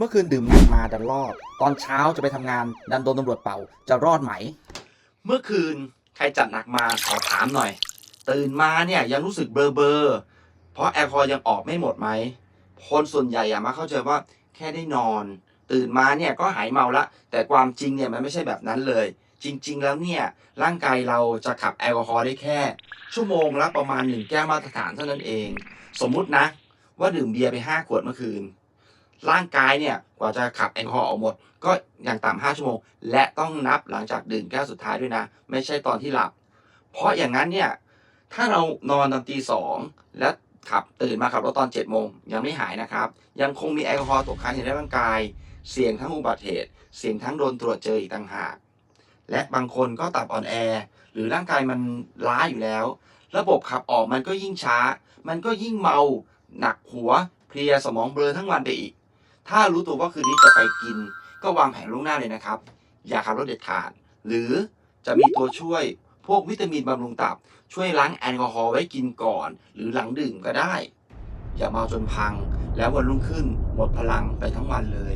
เมื่อคืนดื่มหนักมาดันรอด ตอนเช้าจะไปทำงานดันโดนตำรวจเป่าจะรอดไหม เมื่อคืนใครจัดหนักมาขอถามหน่อย ตื่นมาเนี่ยยังรู้สึกเบลอเบอร์เพราะแอลกอฮอล์ยังออกไม่หมดไหมคนส่วนใหญ่อะมาเข้าใจว่าแค่ได้นอน ตื่นมาเนี่ยก็หายเมาละแต่ความจริงเนี่ยมันไม่ใช่แบบนั้นเลย จริง ๆ แล้วเนี่ยร่างกายเราจะขับแอลกอฮอล์ได้แค่ ชั่วโมงละประมาณหนึ่งแก้วมาตรฐานเท่านั้นเอง สมมุตินะ ว่าดื่มเบียร์ไปห้าขวดเมื่อคืน ร่างกายเนี่ยกว่าจะขับแอลกอฮอล์ออกหมด ก็อย่างต่ำห้าชั่วโมง และต้องนับหลังจากดื่มแก้วสุดท้ายด้วยนะ ไม่ใช่ตอนที่หลับ เพราะอย่างนั้นเนี่ยถ้าเรานอนตอนตีสองและขับตื่นมาขับรถตอน7จ็ดโมงยังไม่หายนะครับ ยังคงมีแอลกอฮอล์ตกค้างอยู่ในร่างกาย เสี่ยงทั้งอุบัติเหตุ เสี่ยงทั้งโดนตรวจเจออีกต่างหาก และบางคนก็ตับอ่อนแอ หรือร่างกายมันล้าอยู่แล้ว ระบบขับออกมันก็ยิ่งช้า มันก็ยิ่งเมา หนักหัวเพลียสมองเบลอทั้งวันไปอีก ถ้ารู้ตัวว่าคืนนี้จะไปกิน ก็วางแผนล่วงหน้าเลยนะครับ อย่าขับรถเด็ดขาด หรือจะมีตัวช่วยพวกวิตามินบำรุงตับ ช่วยล้างแอลกอฮอล์ไว้กินก่อน หรือหลังดื่มก็ได้ อย่าเมาจนพัง แล้ววันรุ่งขึ้นหมดพลังไปทั้งวันเลย